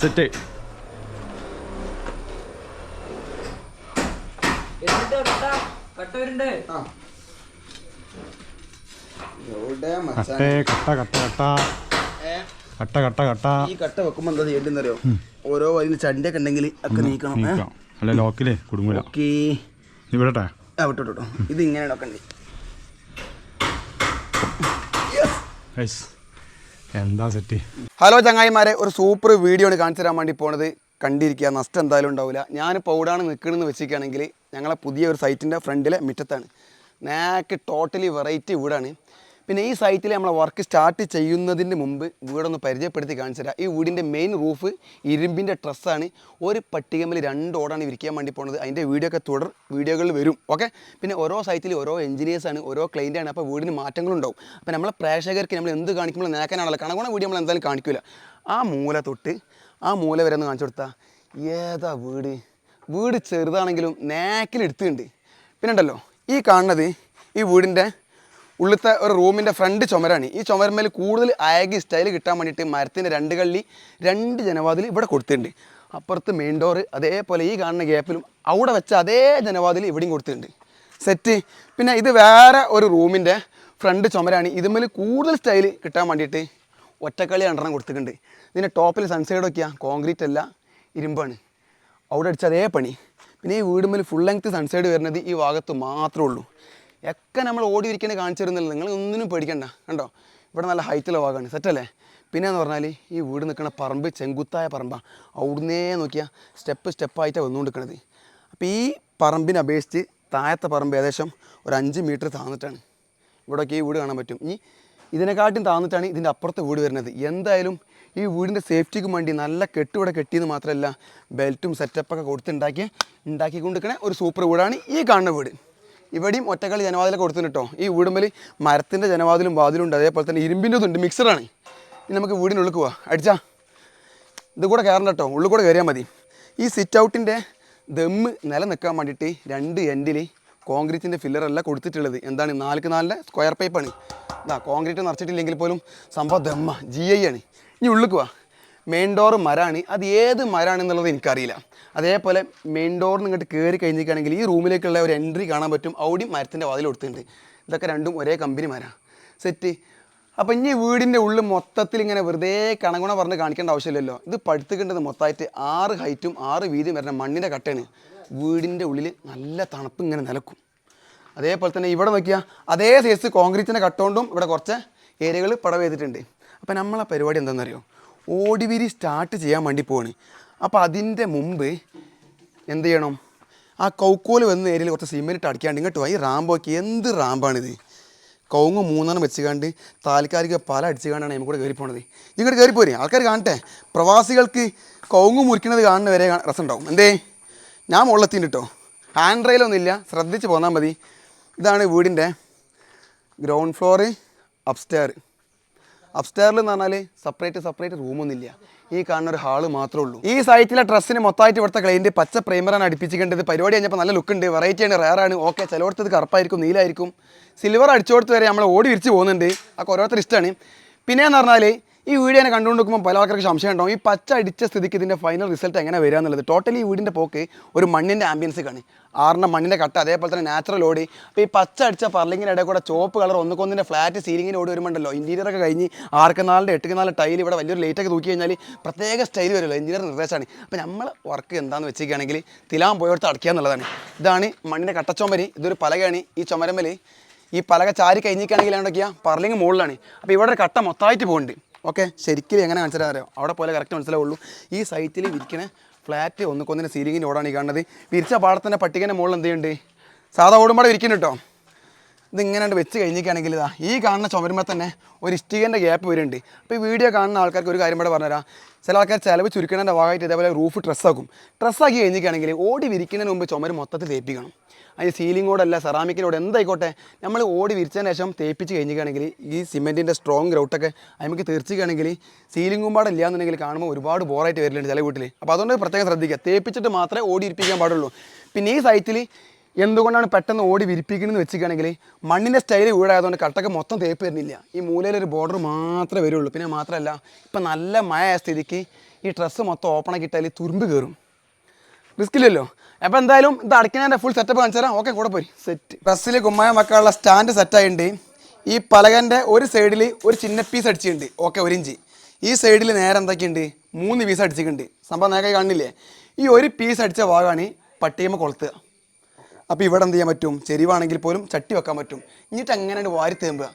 Set. കട്ട? വരുന്നുണ്ട് ആ. എവിടെ മച്ചാൻ കട്ടേ കട്ട കട്ട കട്ട. കട്ട കട്ട കട്ട. ഈ കട്ട വെക്കുമ്പോ എന്താ ചെയ്യേണ്ടതെന്നറിയോ ഓരോ വരി ചണ്ടിയൊക്കെ ഉണ്ടെങ്കിൽ ഒക്കെ നീക്കണം? അല്ല ലോക്കിലേ കുടുങ്ങൂല. ഓക്കേ. നീ വിടട്ടെ? ആ വിട്ടോ വിട്ടോ ഇത് ഇങ്ങനെ നോക്കണ്ടേ എന്താ സെറ്റ് ഹലോ ചങ്ങായിമാരെ ഒരു സൂപ്പർ വീഡിയോ ആണ് കാണിച്ചു തരാൻ വേണ്ടി പോണത്. കണ്ടിരിക്കുക നഷ്ടം എന്തായാലും ഉണ്ടാവില്ല ഞാൻ പൗഡാണ് നിൽക്കണമെന്ന് വെച്ചിരിക്കുകയാണെങ്കിൽ ഞങ്ങളെ പുതിയ ഒരു സൈറ്റിന്റെ ഫ്രണ്ടിലെ മിറ്റത്താണ്. നേക്ക് ടോട്ടലി വെറൈറ്റി വീടാണ്. പിന്നെ ഈ സൈറ്റിൽ നമ്മൾ വർക്ക് സ്റ്റാർട്ട് ചെയ്യുന്നതിന് മുമ്പ് വീടൊന്ന് പരിചയപ്പെടുത്തി കാണിച്ചു തരാം. ഈ വീടിന്റെ മെയിൻ റൂഫ് ഇരുമ്പിന്റെ ട്രസ്സാണ് ഒരു പട്ടികമ്മിൽ രണ്ട് ഓടാണ് വിരിക്കാൻ വേണ്ടി പോകുന്നത് അതിന്റെ വീഡിയോ ഒക്കെ തുടർ വീഡിയോകളിൽ വരും. ഓക്കെ പിന്നെ ഓരോ സൈറ്റിൽ ഓരോ എഞ്ചിനീയേഴ്സാണ് ഓരോ ക്ലൈന്റാണ് അപ്പോൾ വീടിന് മാറ്റങ്ങളുണ്ടാവും അപ്പോൾ നമ്മളെ പ്രേക്ഷകർക്ക് നമ്മൾ എന്ത് കാണിക്കുമ്പോൾ നേക്കാനാണല്ലോ കണക്കണ വീഡിയോ നമ്മൾ എന്തായാലും കാണിക്കില്ല ആ മൂല തൊട്ട് ആ മൂല വരെ ഒന്ന് കാണിച്ചു കൊടുത്താൽ ഏതാ വീട്? വീട് ചെറുതാണെങ്കിലും നേക്കിലെടുത്തുണ്ട് പിന്നെ ഉണ്ടല്ലോ ഈ കാണുന്നത് ഈ വീടിന്റെ ഉള്ളിലത്തെ ഒരു റൂമിന്റെ ഫ്രണ്ട് ചുമരാണ്. ഈ ചുമരമേൽ കൂടുതൽ അയകി സ്റ്റൈൽ കിട്ടാൻ വേണ്ടിയിട്ട് മരത്തിന്റെ രണ്ട് കള്ളി രണ്ട് ജനവാതിൽ ഇവിടെ കൊടുത്തിട്ടുണ്ട്. അപ്പുറത്ത് മെയിൻ ഡോറ് അതേപോലെ ഈ കാണുന്ന ഗ്യാപ്പിലും അവിടെ വെച്ച അതേ ജനവാതിൽ ഇവിടെയും കൊടുത്തിട്ടുണ്ട്. സെറ്റ് പിന്നെ ഇത് വേറെ ഒരു റൂമിന്റെ ഫ്രണ്ട് ചുമരാണ്. ഇതുമേൽ കൂടുതൽ സ്റ്റൈൽ കിട്ടാൻ വേണ്ടിയിട്ട് ഒറ്റക്കളി രണ്ടെണ്ണം കൊടുത്തിട്ടുണ്ട്. ഇതിന്റെ ടോപ്പിൽ സൺസൈഡ് ഒക്കെയാണ് കോൺക്രീറ്റ് അല്ല ഇരുമ്പാണ്. അവിടെ അടിച്ച അതേ പണി. പിന്നെ ഈ വീടുമ്മൽ ഫുൾ ലെങ്ത് സൺസൈഡ് വരുന്നത് ഈ ഭാഗത്ത് മാത്രമേ ഉള്ളൂ. ഒക്കെ നമ്മൾ ഓടി ഇരിക്കുന്നത് കാണിച്ചു തരുന്നില്ല. നിങ്ങൾ ഒന്നിനും പേടിക്കണ്ട. കണ്ടോ? ഇവിടെ നല്ല ഹൈറ്റുള്ള ഭാഗമാണ്. സെറ്റല്ലേ പിന്നെ എന്ന് പറഞ്ഞാൽ ഈ വീട് നിൽക്കുന്ന പറമ്പ് ചെങ്കുത്തായ പറമ്പാണ് അവിടുന്നേ നോക്കിയാൽ സ്റ്റെപ്പ് സ്റ്റെപ്പായിട്ടാണ് വന്നുകൊണ്ടിരിക്കുന്നത് അപ്പോൾ ഈ പറമ്പിനെ അപേക്ഷിച്ച് താഴത്തെ പറമ്പ് ഏകദേശം ഒരു അഞ്ച് മീറ്റർ താന്നിട്ടാണ്. ഇവിടെയൊക്കെ ഈ വീട് കാണാൻ പറ്റും. ഈ ഇതിനെക്കാട്ടും താന്നിട്ടാണ് ഇതിന്റെ അപ്പുറത്തെ വീട് വരുന്നത്. എന്തായാലും ഈ വീടിന്റെ സേഫ്റ്റിക്ക് വേണ്ടി നല്ല കെട്ടിവിടെ കെട്ടിയെന്ന് മാത്രമല്ല ബെൽറ്റും സെറ്റപ്പൊക്കെ കൊടുത്തുണ്ടാക്കി ഉണ്ടാക്കിക്കൊണ്ടിരിക്കണ ഒരു സൂപ്പർ വീടാണ് ഈ കാണുന്ന വീട്. ഇവിടെയും ഒറ്റക്കളി ജനവാതിലൊക്കെ കൊടുത്തിട്ടുണ്ട് കേട്ടോ ഈ വീടുമ്പിൽ മരത്തിന്റെ ജനവാതിലും വാതിലും ഉണ്ട്. അതേപോലെ തന്നെ ഇരുമ്പിന്റെ ഇതുണ്ട്. മിക്സറാണ് ഇനി നമുക്ക് വീടിനുള്ളിൽ പോവാം. അടിച്ചാ. ഇത് കൂടെ കയറണ്ട കേട്ടോ ഉള്ളിൽ കൂടെ കയറിയാൽ മതി. ഈ സിറ്റ് ഔട്ടിന്റെ ദമ്മ് നില നിൽക്കാൻ വേണ്ടിയിട്ട് രണ്ട് എൻഡിൽ കോൺക്രീറ്റിന്റെ ഫില്ലറല്ല കൊടുത്തിട്ടുള്ളത്. എന്താണ്? നാലുക്ക് നാലിന്റെ സ്ക്വയർ പൈപ്പാണ് ഇതാ കോൺക്രീറ്റ് നിറച്ചിട്ടില്ലെങ്കിൽ പോലും സംഭവം ദമ്മ. ജി ഐ ആണ്. ഇനി ഉള്ളിൽ പോവാ. മെയിൻ ഡോർ മരാണ്. അത് ഏത് മരാണെന്നുള്ളത് എനിക്കറിയില്ല. അതേപോലെ മെയിൻ ഡോറിന് ഇങ്ങോട്ട് കയറി കഴിഞ്ഞിരിക്കുകയാണെങ്കിൽ ഈ റൂമിലേക്കുള്ള ഒരു എൻട്രി കാണാൻ പറ്റും. അവിടെയും മരത്തിന്റെ വാതിൽ കൊടുത്തിട്ടുണ്ട്. ഇതൊക്കെ രണ്ടും ഒരേ കമ്പനിമാരാണ് സെറ്റ് അപ്പം ഇനി വീടിന്റെ ഉള്ളിൽ മൊത്തത്തിൽ ഇങ്ങനെ വെറുതെ കണകുണ പറഞ്ഞ് കാണിക്കേണ്ട ആവശ്യമില്ലല്ലോ. ഇത് പടുത്തുക്കേണ്ടത് മൊത്തമായിട്ട് ആറ് ഹൈറ്റും ആറ് വീതിയും വരുന്ന മണ്ണിന്റെ കട്ടയാണ്. വീടിന്റെ ഉള്ളിൽ നല്ല തണുപ്പ് ഇങ്ങനെ നിലക്കും. അതേപോലെ തന്നെ ഇവിടെ നോക്കിയാൽ അതേ സൈസ് കോൺക്രീറ്റിന്റെ കട്ടുകൊണ്ടും ഇവിടെ കുറച്ച് ഏരിയകൾ പടവ് ചെയ്തിട്ടുണ്ട്. അപ്പം നമ്മളെ പരിപാടി എന്താണെന്നറിയോ? ഓടിവിരി സ്റ്റാർട്ട് ചെയ്യാൻ വേണ്ടി പോവാണ്. അപ്പോൾ അതിന്റെ മുമ്പ് എന്ത് ചെയ്യണം? ആ കൗക്കോൽ വന്ന ഏരിയയിൽ കുറച്ച് സിമെന്റ് അടിക്കാണ്ട് ഇങ്ങോട്ട് പോയി റാമ്പോക്കി എന്ത് റാമ്പാണിത്? കൗങ്ങ് മൂന്നെണ്ണം വെച്ചുകാണ്ട് താൽക്കാലിക പല അടിച്ചുകാണ്ടാണ് നമുക്ക് കൂടെ കയറി പോണത് ഇങ്ങോട്ട് കയറി പോരെ ആൾക്കാർ കാണട്ടെ. പ്രവാസികൾക്ക് കൗങ്ങ് മുറിക്കുന്നത് കാണുന്ന വരെ രസം രസമുണ്ടാവും. എന്തേ? ഞാൻ മുകളിലെത്തിയിട്ട് കേട്ടോ ഹാൻഡ് റെയിലൊന്നും ഇല്ല ശ്രദ്ധിച്ച് പോന്നാൽ മതി. ഇതാണ് വീടിന്റെ ഗ്രൗണ്ട് ഫ്ലോറ് അപ്സ്റ്റെയർ അപ്സ്റ്റെയറിൽ എന്ന് പറഞ്ഞാൽ സെപ്പറേറ്റ് സെപ്പറേറ്റ് റൂമൊന്നുമില്ല ഈ കാണുന്ന ഒരു ഹാൾ മാത്രമേ ഉള്ളൂ. ഈ സൈറ്റിലെ ഡ്രസ്സിന് മൊത്തമായിട്ട് ഇവിടുത്തെ ക്ലൈന്റ് പച്ച പ്രൈമറാണ് അടിപ്പിച്ചിട്ടുണ്ട് പരിപാടി കഴിഞ്ഞപ്പോൾ നല്ല ലുക്ക് ഉണ്ട്. വെറൈറ്റി ആണ് റയർ ആണ്. ഓക്കെ ചിലവർത്തത് കറുപ്പായിരിക്കും നീലായിരിക്കും സിൽവർ അടിച്ചു കൊടുത്ത് വരെ നമ്മൾ ഓടി വിരിച്ച് പോകുന്നുണ്ട്. അതൊക്കെ ഓരോരുത്തർ ഇഷ്ടമാണ്. പിന്നെ എന്ന് പറഞ്ഞാൽ ഈ വീഡിയോ കണ്ടുകൊണ്ട് നോക്കുമ്പോൾ പല ആൾക്കാർക്ക് സംശയം ഉണ്ടാവും ഈ പച്ച അടിച്ച സ്ഥിതിക്ക് ഇതിന്റെ ഫൈനൽ റിസൾട്ട് എങ്ങനെ വരിക എന്നുള്ളത്. ടോട്ടലി ഈ വീടിന്റെ പോക്ക് ഒരു മണ്ണിന്റെ ആംബിയൻസ് കാണി ആറിന്റെ മണ്ണിന്റെ കട്ട അതേപോലെ തന്നെ നാച്ചുറൽ ഓടി. അപ്പോൾ ഈ പച്ച അടിച്ച പർലിങ്ങിന്റെ ഇടയിൽ കൂടെ ചോപ്പ് കളർ ഒന്നുകൊന്നിന്റെ ഫ്ലാറ്റ് സീലിങ്ങിന്റെ ഓടി വരുമ്പോണ്ടല്ലോ. ഇന്റീരിയറൊക്കെ കഴിഞ്ഞ് ആർക്ക് നാലിന്റെ എട്ട് നാല് ടൈൽ ഇവിടെ വലിയൊരു ലൈറ്റൊക്കെ തൂക്കി കഴിഞ്ഞാൽ പ്രത്യേക സ്റ്റൈൽ വരുമല്ലോ. എഞ്ചിനീയർ നിർദ്ദേശമാണ് അപ്പോൾ നമ്മൾ വർക്ക് എന്താണെന്ന് വെച്ചിരിക്കുകയാണെങ്കിൽ തിലാൻ പോയോടത്ത് അടയ്ക്കുക എന്നുള്ളതാണ്. ഇതാണ് മണ്ണിന്റെ കട്ടച്ചോമരി. ഇതൊരു പലകയാണ്. ഈ ചുമരമ്മൽ ഈ പലക ചാരി കഴിഞ്ഞിരിക്കുകയാണെങ്കിൽ എന്തൊക്കെയാണ് പർലിങ് മുകളിലാണ് അപ്പോൾ ഇവിടെ ഒരു കട്ട മൊത്തമായിട്ട് പോകുന്നുണ്ട്. ഓക്കെ ശരിക്കും എങ്ങനെ മനസ്സിലാകാൻ അറിയാം? അവിടെ പോലെ കറക്റ്റ് മനസ്സിലാവുള്ളൂ. ഈ സൈറ്റിൽ വിരിക്കണ ഫ്ലാറ്റ് ഒന്നുക്കൊന്നിന് സീലിങ്ങിന്റെ ഓടാണ് ഈ കാണുന്നത്. വിരിച്ച പാടത്തിന്റെ പട്ടികന്റെ മുകളിൽ എന്ത് ചെയ്യുന്നുണ്ട്? സാധാ ഓടുമ്പോൾ വിരിക്കുന്നു കേട്ടോ ഇതിങ്ങനെ വെച്ച് കഴിഞ്ഞിരിക്കുകയാണെങ്കിൽ ഇതാ ഈ കാണുന്ന ചുമരുമ്പോൾ തന്നെ ഒരു ഇഷ്ടികന്റെ ഗ്യാപ്പ് വരുന്നുണ്ട്. അപ്പോൾ ഈ വീഡിയോ കാണുന്ന ആൾക്കാർക്ക് ഒരു കാര്യം കൂടെ പറഞ്ഞുതരാം. ചില ആൾക്കാർ ചിലവ് ചുരുക്കണേന്റെ ഭാഗമായിട്ട് ഇതേപോലെ റൂഫ് ഡ്രസ്സാക്കും ഡ്രസ്സാക്കി കഴിഞ്ഞിരിക്കുകയാണെങ്കിൽ ഓടി വിരിക്കുന്നതിന് മുമ്പ് ചുമര് മൊത്തത്തിൽ തേപ്പിക്കണം. അതിന് സീലിങ്ങോടല്ല സെറാമിക്കിനോട് എന്തായിക്കോട്ടെ? നമ്മൾ ഓടി വിരിച്ചതിന് ശേഷം തേപ്പിച്ച് കഴിഞ്ഞിരിക്കുകയാണെങ്കിൽ ഈ സിമെന്റിന്റെ സ്ട്രോങ് ഗ്രൗട്ടൊക്കെ നമുക്ക് തീർച്ചയാണെങ്കിൽ സീലിംഗ് പാടെ ഇല്ല എന്നുണ്ടെങ്കിൽ കാണുമ്പോൾ ഒരുപാട് ബോറായിട്ട് വരില്ലുണ്ട് ചില വീട്ടിൽ അപ്പോൾ അതുകൊണ്ട് പ്രത്യേകം ശ്രദ്ധിക്കുക. തേപ്പിച്ചിട്ട് മാത്രമേ ഓടി ഇരിപ്പിക്കാൻ പാടുള്ളൂ. പിന്നെ ഈ സൈറ്റിൽ എന്തുകൊണ്ടാണ് പെട്ടെന്ന് ഓടി വിരിപ്പിക്കണമെന്ന് വെച്ചിരിക്കുകയാണെങ്കിൽ മണ്ണിന്റെ സ്റ്റൈൽ വീടായതുകൊണ്ട് കട്ടൊക്കെ മൊത്തം തേപ്പ് വരുന്നില്ല. ഈ മൂലയിലൊരു ബോർഡർ മാത്രമേ വരുള്ളൂ. പിന്നെ മാത്രമല്ല ഇപ്പം നല്ല മഴ ആയ സ്ഥിതിക്ക് ഈ ഡ്രസ്സ് മൊത്തം ഓപ്പണാക്കി ഇട്ടാൽ തുരുമ്പ് കയറും റിസ്ക് ഇല്ലല്ലോ അപ്പോൾ എന്തായാലും ഇത് അടയ്ക്കുന്നതിന്റെ ഫുൾ സെറ്റപ്പ് കാണിച്ചു തരാം. ഓക്കെ കൂടെ പോയി. സെറ്റ് ബസ്സിൽ കുമ്മായം വെക്കാനുള്ള സ്റ്റാൻഡ് സെറ്റായിട്ടുണ്ട് ഈ പലകന്റെ ഒരു സൈഡിൽ ഒരു ചിന്ന പീസ് അടിച്ചിട്ടുണ്ട്. ഓക്കെ ഒരു ഇഞ്ച്. ഈ സൈഡിൽ നേരെ എന്തൊക്കെയുണ്ട്? മൂന്ന് പീസ് അടിച്ചിട്ടുണ്ട്. സംഭവം നേരെ കാണില്ലേ? ഈ ഒരു പീസ് അടിച്ച ഭാഗമാണ് പട്ടിയമ്മ കൊളുത്തുക അപ്പോൾ ഇവിടെ എന്ത് ചെയ്യാൻ പറ്റും? ചെരിവാണെങ്കിൽ പോലും ചട്ടി വെക്കാൻ പറ്റും. എന്നിട്ട് അങ്ങനെയാണ് വാരി തേമ്പുക?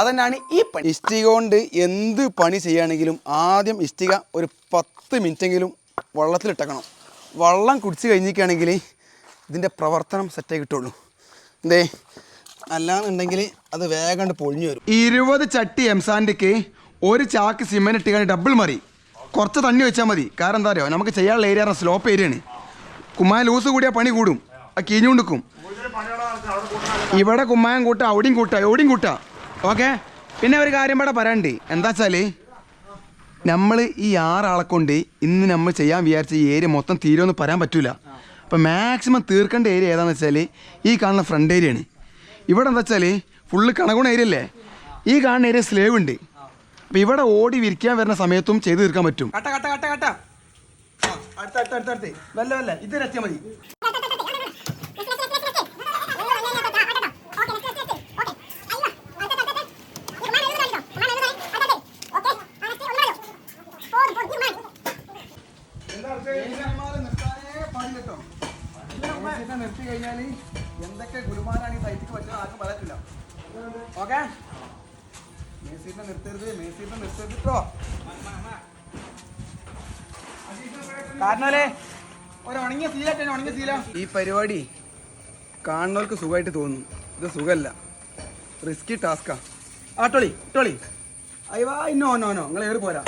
അതന്നെയാണ് ഈ പണി. ഇഷ്ടിക കൊണ്ട് എന്ത് പണി ചെയ്യുകയാണെങ്കിലും ആദ്യം ഇഷ്ടിക ഒരു പത്ത് മിനിറ്റെങ്കിലും വെള്ളത്തിലിട്ടക്കണം. വെള്ളം കുടിച്ച് കഴിഞ്ഞിരിക്കുകയാണെങ്കിൽ ഇതിന്റെ പ്രവർത്തനം സെറ്റായി കിട്ടുള്ളൂ. എന്തേ അല്ലാന്നുണ്ടെങ്കിൽ അത് വേഗം പൊളിഞ്ഞു വരും. ഇരുപത് ചട്ടി എംസാൻഡിക്ക് ഒരു ചാക്ക് സിമെന്റ് ഇട്ടുകൊണ്ട് ഡബിൾ മറി കുറച്ച് തണ്ണി വെച്ചാൽ മതി. കാരണം എന്താ പറയുക നമുക്ക് ചെയ്യാനുള്ള ഏരിയ സ്ലോപ്പ് ഏരിയയാണ് കുമ്മായ ലൂസ് കൂടിയാൽ പണി കൂടും. ആ കീഞ്ഞുകൊണ്ടിരിക്കും ഇവിടെ കുമ്മായം കൂട്ടുക അവിടെയും കൂട്ടുക എവിടെയും കൂട്ടുക ഓക്കെ പിന്നെ ഒരു കാര്യം ഇവിടെ പറയണ്ടേ എന്താ വെച്ചാൽ നമ്മൾ ഈ ആറാളെ കൊണ്ട് ഇന്ന് നമ്മൾ ചെയ്യാൻ വിചാരിച്ച ഈ ഏരിയ മൊത്തം തീരുമെന്ന് പറയാൻ പറ്റില്ല അപ്പം മാക്സിമം തീർക്കേണ്ട ഏരിയ ഏതാണെന്ന് വെച്ചാൽ ഈ കാണുന്ന ഫ്രണ്ട് ഏരിയയാണ് ഇവിടെ എന്താ വെച്ചാൽ ഫുള്ള് കണകുണ ഏരിയ അല്ലേ? ഈ കാണുന്ന ഏരിയ സ്ലേവ് ഉണ്ട്. അപ്പം ഇവിടെ ഓടി വിരിക്കാൻ വരുന്ന സമയത്തും ചെയ്ത് തീർക്കാൻ പറ്റും. കട്ട കട്ട കട്ട കട്ട. അടുത്ത അടുത്ത അടുത്ത അടുത്ത്. വല്ല വല്ല ഇത് മതി. നിർത്തി കഴിഞ്ഞാൽ എന്തൊക്കെ ഗുരുമാനാണ് ഈ സൈറ്റിക്ക് പറ്റുന്നത് ആർക്കും പറയത്തില്ല. ഓക്കെ? മേസീറ്റിനെ നിർത്തരുത് മേസീറ്റിനെ നിർത്തരുത് കേട്ടോ കാരണമല്ലേ ഒരു ഉണങ്ങിയ സീലാട്ടെ ഉണങ്ങിയ സീല ഈ പരിപാടി കാണുന്നവർക്ക് സുഖമായിട്ട് തോന്നും. ഇത് സുഖമല്ല. റിസ്കി ടാസ്ക്കാ ആ. ടോളി ടോളി. അയ്യോ ഇന്നോ നോ നോ നിങ്ങൾ ഏറി പോരാ.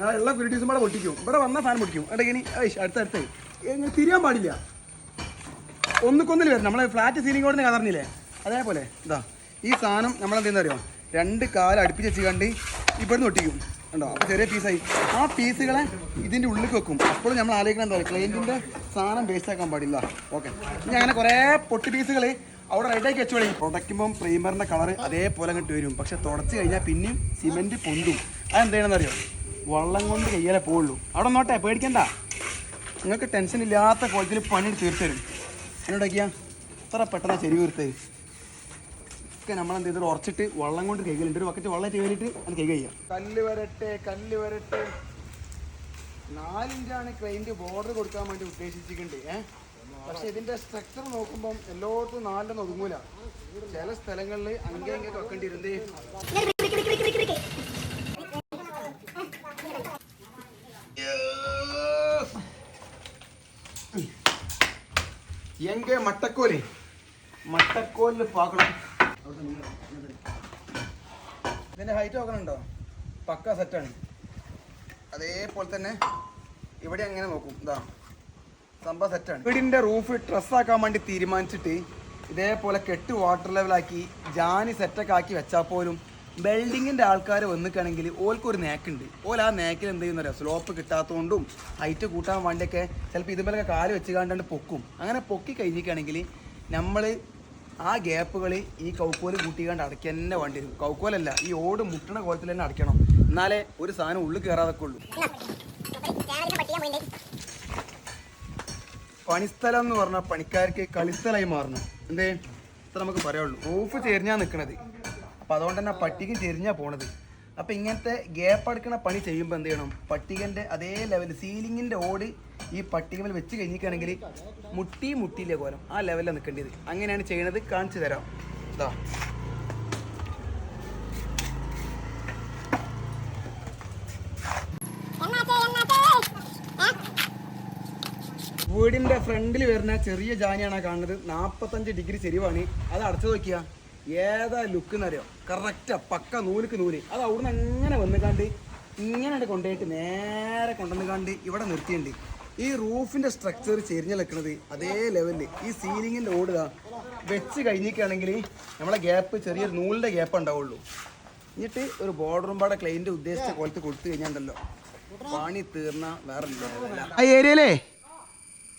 ഞാൻ ഉള്ള കുരുട്ടീസും കൂടെ പൊട്ടിക്കും. ഇവിടെ വന്ന സാധനം പൊട്ടിക്കും. ഇനി ഐഷ് അടുത്ത അടുത്ത്. ഇങ്ങനെ തിരിയാൻ പാടില്ല. ഒന്നുക്കൊന്നിൽ വരും നമ്മൾ ഫ്ലാറ്റ് സീലിംഗ് കൊണ്ട് കതറിഞ്ഞില്ലേ അതേപോലെ. ഇതാ ഈ സാധനം നമ്മൾ ചെയ്യുന്ന അറിയോ? രണ്ട് കാലം അടുപ്പിച്ച് വെച്ച് കണ്ട് ഇവിടുന്ന് ഒട്ടിക്കും. ഉണ്ടോ അപ്പോൾ ചെറിയ പീസായി ആ പീസുകളെ ഇതിന്റെ ഉള്ളിൽ വെക്കും. അപ്പോഴും നമ്മൾ ആലോചിക്കണം എന്താ പറയുക ക്ലയന്റിന്റെ സാധനം വേസ്റ്റ് ആക്കാൻ പാടില്ല. ഓക്കെ ഇനി അങ്ങനെ കുറേ പൊട്ടി പീസുകൾ അവിടെ റെഡിയാക്കി വെച്ചോളി. തുടയ്ക്കുമ്പം പ്രീമറിന്റെ കളർ അതേപോലെ അങ്ങോട്ട് വരും. പക്ഷെ തുടച്ച് കഴിഞ്ഞാൽ പിന്നെയും സിമെന്റ് പൊന്തും. അതെന്താണെന്ന് അറിയോ? വള്ളം കൊണ്ട് കയ്യാലേ പോവുള്ളൂ. അവിടെ നോട്ടെ പേടിക്കണ്ട. നിങ്ങൾക്ക് ടെൻഷൻ ഇല്ലാത്ത കോളത്തിൽ പണി തീർത്തരും തരും എന്നോടൊക്കെയാ ഇത്ര പെട്ടെന്ന് ചെരി തീർത്തത് ഒക്കെ നമ്മൾ എന്ത് ചെയ്തിട്ട് ഉറച്ചിട്ട് വള്ളം കൊണ്ട് കൈകളുണ്ട് ഒരു ബക്കറ്റ് വള്ളം കയറിയിട്ട് അത് കൈ കഴിയാം കല്ല് വരട്ടെ കല്ല് വരട്ടെ. നാലിഞ്ചാണ് ക്ലൈന്റ് ബോർഡർ കൊടുക്കാൻ വേണ്ടി ഉദ്ദേശിച്ചിട്ടുണ്ട് ഏഹ് പക്ഷെ ഇതിന്റെ സ്ട്രക്ചർ നോക്കുമ്പം എല്ലായിടത്തും നാലിലൊന്നും ഒതുങ്ങൂല. ചില സ്ഥലങ്ങളിൽ അങ്ങനെ അങ്ങേ വെക്കേണ്ടി എങ്ക മട്ടക്കോൽ. മട്ടക്കോലിൽ പാക്കണം? ഇതിന്റെ ഹൈറ്റ് നോക്കണുണ്ടോ? പക്ക സെറ്റാണ് അതേപോലെ തന്നെ ഇവിടെ അങ്ങനെ നോക്കും. ഇതാ സംഭവം സെറ്റാണ് വീടിന്റെ റൂഫ് ഡ്രസ്സാക്കാൻ വേണ്ടി തീരുമാനിച്ചിട്ട് ഇതേപോലെ കെട്ട് വാട്ടർ ലെവലാക്കി ജാനി സെറ്റൊക്കെ ആക്കി വെച്ചാൽ പോലും ബിൽഡിങ്ങിന്റെ ആൾക്കാർ വന്നിക്കുകയാണെങ്കിൽ ഓൽക്കൊരു നേക്കുണ്ട്. ഓൽ ആ നേക്കിൽ എന്ത് ചെയ്യുന്ന സ്ലോപ്പ് കിട്ടാത്തതുകൊണ്ടും ഹൈറ്റ് കൂട്ടാൻ വേണ്ടിയൊക്കെ ചിലപ്പോൾ ഇതുപോലെ കാൽ വെച്ച് കാണ്ടാണ്ട് പൊക്കും. അങ്ങനെ പൊക്കി കഴിഞ്ഞിരിക്കുകയാണെങ്കിൽ നമ്മൾ ആ ഗ്യാപ്പുകൾ ഈ കൗക്കോൽ കൂട്ടിക്കാണ്ട് അടയ്ക്കുക തന്നെ വേണ്ടി വരും. കൗക്കോലല്ല ഈ ഓട് മുട്ടണ കോലത്തിൽ തന്നെ അടയ്ക്കണം. എന്നാലേ ഒരു സാധനം ഉള്ളിൽ കയറാതൊക്കെ ഉള്ളൂ. പണിസ്ഥലം എന്ന് പറഞ്ഞാൽ പണിക്കാർക്ക് കളിസ്ഥലമായി മാറണം എന്തേ? ഇത്ര നമുക്ക് പറയുള്ളൂ റൂഫ് ചെരിഞ്ഞാ നിൽക്കണത് അപ്പം അതുകൊണ്ട് തന്നെ പട്ടിക ചെരിഞ്ഞാ പോണത്. അപ്പം ഇങ്ങനത്തെ ഗ്യാപ്പ് അടുക്കണ പണി ചെയ്യുമ്പോൾ എന്ത് ചെയ്യണം? പട്ടികന്റെ അതേ ലെവൽ സീലിങ്ങിന്റെ ഓട് ഈ പട്ടികയിൽ വെച്ച് കഴിഞ്ഞിക്കുകയാണെങ്കിൽ മുട്ടി മുട്ടിയിലെ കോലം? ആ ലെവലിലാണ് നിൽക്കേണ്ടത് അങ്ങനെയാണ് ചെയ്യണത്. കാണിച്ചു തരാം. ഇതാ വീടിന്റെ ഫ്രണ്ടിൽ വരുന്ന ചെറിയ ജാനിയാണ് കാണുന്നത്. നാൽപ്പത്തഞ്ച് ഡിഗ്രി ചെരിവാണ്. അത് അടച്ചു നോക്കിയാ. ഏതാ ലുക്ക് എന്നറിയോ? കറക്റ്റാ പക്ക നൂലുക്ക് നൂൽ. അത് അവിടുന്ന് അങ്ങനെ വന്ന് കണ്ട് ഇങ്ങനെ കൊണ്ടുപോയിട്ട് നേരെ കൊണ്ടുവന്ന് കണ്ട് ഇവിടെ നിർത്തിയുണ്ട് ഈ റൂഫിന്റെ സ്ട്രക്ചർ ചെരിഞ്ഞ് നിൽക്കുന്നത് അതേ ലെവലിൽ ഈ സീലിങ്ങിന്റെ ഓടുക വെച്ച് കഴിഞ്ഞിരിക്കുകയാണെങ്കിൽ നമ്മളെ ഗ്യാപ്പ് ചെറിയൊരു നൂലിന്റെ ഗ്യാപ്പ് ഉണ്ടാവുള്ളൂ. എന്നിട്ട് ഒരു ബോർഡറും പാടെ ക്ലൈന്റ് ഉദ്ദേശിച്ച കോലത്ത് കൊടുത്തു കഴിഞ്ഞാണ്ടല്ലോ പണി തീർന്ന വേറെ ആ. ഏരിയയിലേ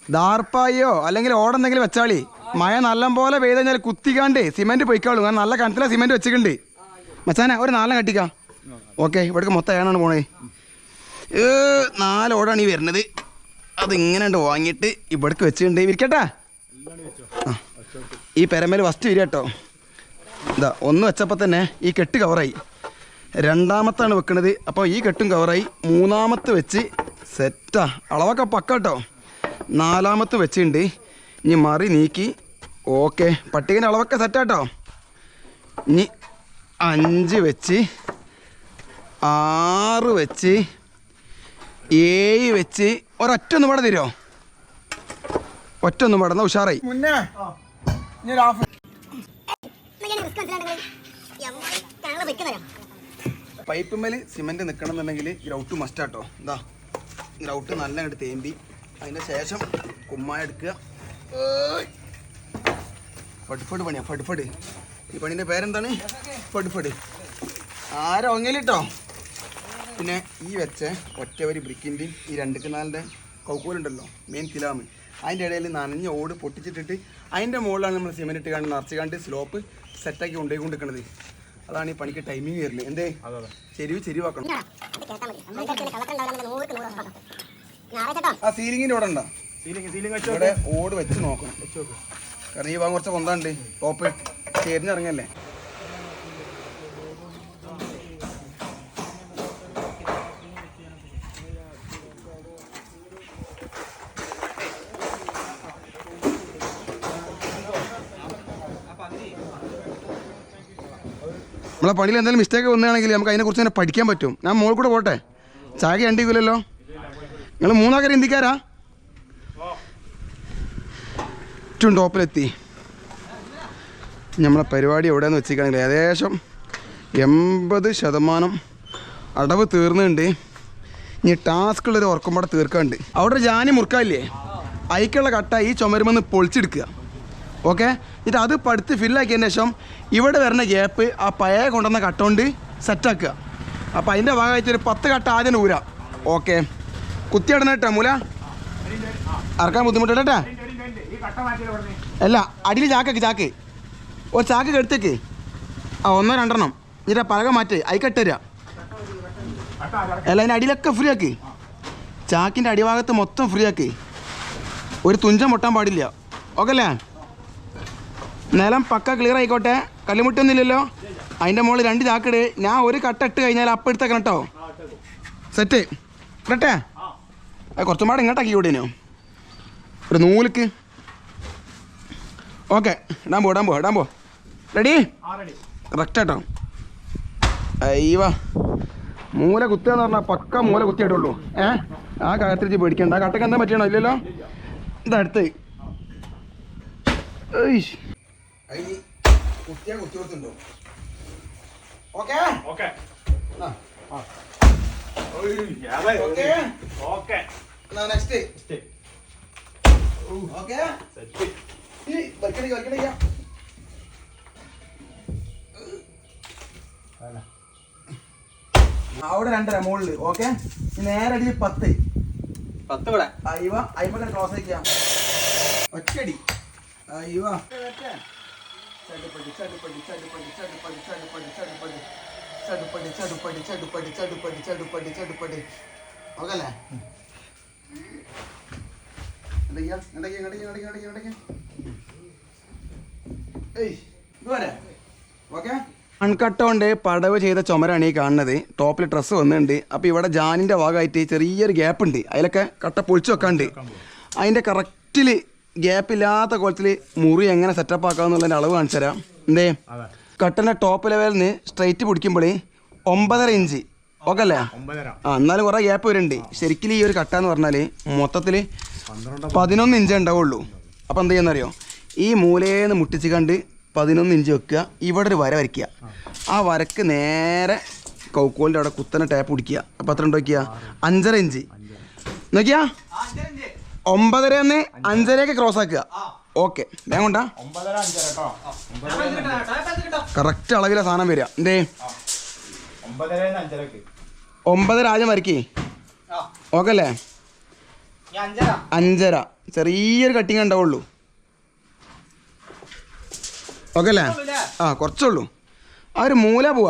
ദാർപ്പായോ? അല്ലെങ്കിൽ ഓടെന്തെങ്കിലും വെച്ചാളി? മഴ നല്ലപോലെ പെയ്ത് കഴിഞ്ഞാൽ കുത്തിക്കാണ്ട് സിമെന്റ് പൊയ്ക്കോളൂ കാരണം നല്ല കണത്തിലെ സിമെന്റ് വെച്ചിട്ടുണ്ട് മച്ചാനെ ഒരു നാലെണ്ണം കട്ടിക്കാം. ഓക്കെ ഇവിടേക്ക് മൊത്തം ഏണാണ് പോണേ. ഏ, നാല് ഓടാണ് ഈ വരുന്നത്. അത് ഇങ്ങനെ ഉണ്ട് വാങ്ങിയിട്ട് ഇവിടേക്ക് വെച്ചിട്ടുണ്ട്. വിരിക്കട്ടെ. ഈ പെരമേൽ ഫസ്റ്റ് വരിക കേട്ടോ. ഇതാ ഒന്ന് വെച്ചപ്പോൾ തന്നെ ഈ കെട്ട് കവറായി. രണ്ടാമത്താണ് വെക്കണത്. അപ്പോൾ ഈ കെട്ടും കവറായി. മൂന്നാമത്തെ വെച്ച് സെറ്റാ അളവൊക്കെ പക്ക കേട്ടോ നാലാമത്തെ വെച്ചിട്ടുണ്ട്. ഇനി മറി നീക്കി. ഓക്കെ. പട്ടികന്റെ അളവൊക്കെ സെറ്റാട്ടോ ഇനി അഞ്ച് വെച്ച് ആറ് വെച്ച് ഏഴ് വെച്ച് ഒരൊറ്റ ഒന്ന് പാടെ തരുമോ ഒറ്റ ഒന്ന് പാടുന്ന ഉഷാറായി. മുന്നേ. പൈപ്പ് മേൽ സിമെന്റ് നിൽക്കണം എന്നുണ്ടെങ്കിൽ ഗ്രൗട്ട് മസ്റ്റാട്ടോ എന്താ ഗ്രൗട്ട് നല്ല അങ്ങോട്ട് തേമ്പി. അതിന്റെ ശേഷം കുമ്മായ എടുക്കുക. ഫട്ഫട് പണിയാ ഫട്ഫട് ഈ പണിന്റെ പേരെന്താണ്? ഫട്ഫട് ആരോ ഒങ്ങലിട്ടോ? പിന്നെ ഈ വെച്ച ഒറ്റവരി ബ്രിക്കിന്റെയും ഈ രണ്ട് കിണാലിന്റെ കൗക്കൂലുണ്ടല്ലോ മെയിൻ കിലാമ് അതിന്റെ ഇടയിൽ നനഞ്ഞ ഓട് പൊട്ടിച്ചിട്ടിട്ട് അതിന്റെ മുകളിലാണ് നമ്മൾ സിമെന്റ് ഇട്ട് കണ്ട് നിറച്ച് കണ്ട് സ്ലോപ്പ് സെറ്റാക്കി കൊണ്ടുപോയി കൊണ്ടിരിക്കണത് അതാണ് ഈ പണിക്ക് ടൈമിങ് വരുന്നത് എന്തേ? ചെരിവ് ചെരിവാക്കണം. ആ സീലിങ്ങിന്റെ ഇവിടെ ഉണ്ടോ? ഇവിടെ ഓട് വെച്ച് നോക്കണം. കാരണം ഈ ഭാഗം കുറച്ച് കൊന്താണ്ട് ടോപ്പ് ചേരിഞ്ഞിറങ്ങല്ലേ നമ്മളെ പണിയിൽ എന്തെങ്കിലും മിസ്റ്റേക്ക് വന്നതാണെങ്കിൽ നമുക്ക് അതിനെക്കുറിച്ച് തന്നെ പഠിക്കാൻ പറ്റും. ഞാൻ മോൾ കൂടെ പോട്ടെ? ചായ കണ്ടിക്കില്ലല്ലോ നിങ്ങൾ മൂന്നാക്കര ഇന്ത്യക്കാരാ? ഏറ്റവും ടോപ്പിലെത്തി. നമ്മളെ പരിപാടി എവിടെയെന്ന് വെച്ചിരിക്കുകയാണെങ്കിൽ ഏകദേശം എൺപത് ശതമാനം അടവ് തീർന്നുണ്ട്. ഇനി ടാസ്കുള്ളൊരു ഉറക്കം പാടെ തീർക്കാണ്ട് അവിടെ ജാനി മുറുക്കാല്ലേ അയക്കുള്ള കട്ട ഈ ചുമരുമെന്ന് പൊളിച്ചെടുക്കുക. ഓക്കെ? എന്നിട്ട് അത് പടുത്ത് ഫില്ലാക്കിയതിന് ശേഷം ഇവിടെ വരുന്ന ഗ്യാപ്പ് ആ പഴയ കൊണ്ടുവന്ന കട്ട കൊണ്ട് സെറ്റാക്കുക അപ്പോൾ അതിന്റെ ഭാഗമായിട്ട് ഒരു പത്ത് കട്ട ആദ്യം ഊരാ. ഓക്കെ? കുത്തിയിടണം മൂല? അറക്കാൻ ബുദ്ധിമുട്ടില്ല കട്ട അല്ല അടിയിൽ ചാക്കൊക്കെ ചാക്ക്. ഒരു ചാക്ക് എടുത്തേക്ക്. ആ ഒന്നോ രണ്ടെണ്ണം. ഇതിന്റെ പലക മാറ്റ്. അയക്കട്ട് കട്ട അല്ല അതിന്റെ അടിയിലൊക്കെ ഫ്രീ ആക്കി. ചാക്കിന്റെ അടിഭാഗത്ത് മൊത്തം ഫ്രീ ആക്കി. ഒരു തുഞ്ചം മുട്ടാൻ പാടില്ല. ഓക്കെ അല്ലേ? നിലം പക്ക ക്ലിയർ ആയിക്കോട്ടെ. കല്ലുമുട്ടൊന്നുമില്ലല്ലോ അതിന്റെ മുകളിൽ രണ്ട് ചാക്കിട് ഞാൻ ഒരു കട്ട ഇട്ട് കഴിഞ്ഞാൽ അപ്പം എടുത്തേക്കണം കേട്ടോ സെറ്റ് ഇടട്ടെ? കുറച്ചും പാടെ ഇങ്ങോട്ടാക്കി വിടേനോ. ഒരു നൂലിക്ക് ഓക്കെ ഇടാൻ പോ ഇടാൻ പോ ഇടാൻ പോ റെഡി? ആ ready. കറക്റ്റ് കേട്ടോ അയ്യവ. മൂല കുത്തുക എന്ന് പറഞ്ഞാൽ പക്ക മൂല കുത്തിയിട്ടുള്ളൂ ഏ? ആ കാര്യത്തിൽ പേടിക്കണ്ട. ആ കട്ടക്ക് എന്താ പറ്റണോ ഇല്ലല്ലോ? ഇതടുത്ത് കുത്തിയാ കുത്തി കൊടുത്തുണ്ടോ okay. Okay. Okay. Next. Okay? Set. വൽക്കടിക്ക വൽക്കടിക്ക അവിടെ രണ്ടര മുകളിൽ ഓക്കെ നേരെ അടി പത്ത്. പത്ത് ഇവിടെ അയ്യവ അയ്യപ്പ ക്ലോസ് ആക്കിയാ ഒറ്റടി അയ്യവ ചടുപ്പടി ചടുപ്പടി ചടുപ്പടി ചടുപ്പടി ചടുപ്പടി ചടുപ്പടി ചടുപ്പടി ചടുപ്പടി ചടുപ്പടി ചടുപ്പടി ചടുപ്പടി ചടുപ്പടി ഓക്കെ അല്ലേ എന്തൊക്കെയാ എന്തൊക്കെയാ? എന്തൊക്കെയാ? എന്തൊക്കെയാ? എന്തൊക്കെയാ? കൊണ്ട് പടവ് ചെയ്ത ചുമരാണ് ഈ കാണുന്നത്. ടോപ്പിൽ ഡ്രസ്സ് വന്നിട്ടുണ്ട്. അപ്പോൾ ഇവിടെ ജാനിന്റെ ഭാഗമായിട്ട് ചെറിയൊരു ഗ്യാപ്പ് ഉണ്ട്. അതിലൊക്കെ കട്ട പൊളിച്ച് വെക്കാണ്ട്. അതിന്റെ കറക്റ്റിൽ ഗ്യാപ്പ് ഇല്ലാത്ത കോലത്തിൽ മുറി എങ്ങനെ സെറ്റപ്പ് ആക്കാമെന്നുള്ളതിന്റെ അളവ് കാണിച്ചു തരാം. എന്തേ? കട്ടന്റെ ടോപ്പ് ലെവലിൽ നിന്ന് സ്ട്രൈറ്റ് പിടിക്കുമ്പോൾ ഒമ്പതര ഇഞ്ച് ഓക്കെ അല്ലേ ആ എന്നാലും കുറേ ഗ്യാപ്പ് വരുന്നുണ്ട്. ശരിക്കും ഈ ഒരു കട്ട എന്ന് പറഞ്ഞാൽ മൊത്തത്തിൽ പതിനൊന്ന് ഇഞ്ചേ ഉണ്ടാവുള്ളൂ. അപ്പോൾ എന്ത് ചെയ്യുന്നറിയോ? ഈ മൂലേന്ന് മുട്ടിച്ച് കണ്ട് പതിനൊന്ന് ഇഞ്ച് വെക്കുക. ഇവിടെ ഒരു വര വരയ്ക്കുക. ആ വരക്ക് നേരെ കൗക്കോലിന്റെ അവിടെ കുത്തനെ ടാപ്പ് പിടിക്കുക. അപ്പോൾ എത്ര ഉണ്ട് വയ്ക്കുക അഞ്ചര ഇഞ്ച്. നോക്കിയാ? ഒമ്പതര എന്ന് അഞ്ചരയൊക്കെ ക്രോസ് ആക്കുക. ഓക്കെ വേഗം കൊണ്ടാ? കറക്റ്റ് അളവിലെ സാധനം വരിക. എന്തേ? ഒമ്പതര ആദ്യം വരയ്ക്കേ. ഓക്കെ അല്ലേ? അഞ്ചര. ചെറിയൊരു കട്ടിങ് ഉണ്ടാവുള്ളൂ. ഓക്കെ അല്ലേ? ആ കുറച്ചുള്ളൂ ആ ഒരു മൂല പോവാ.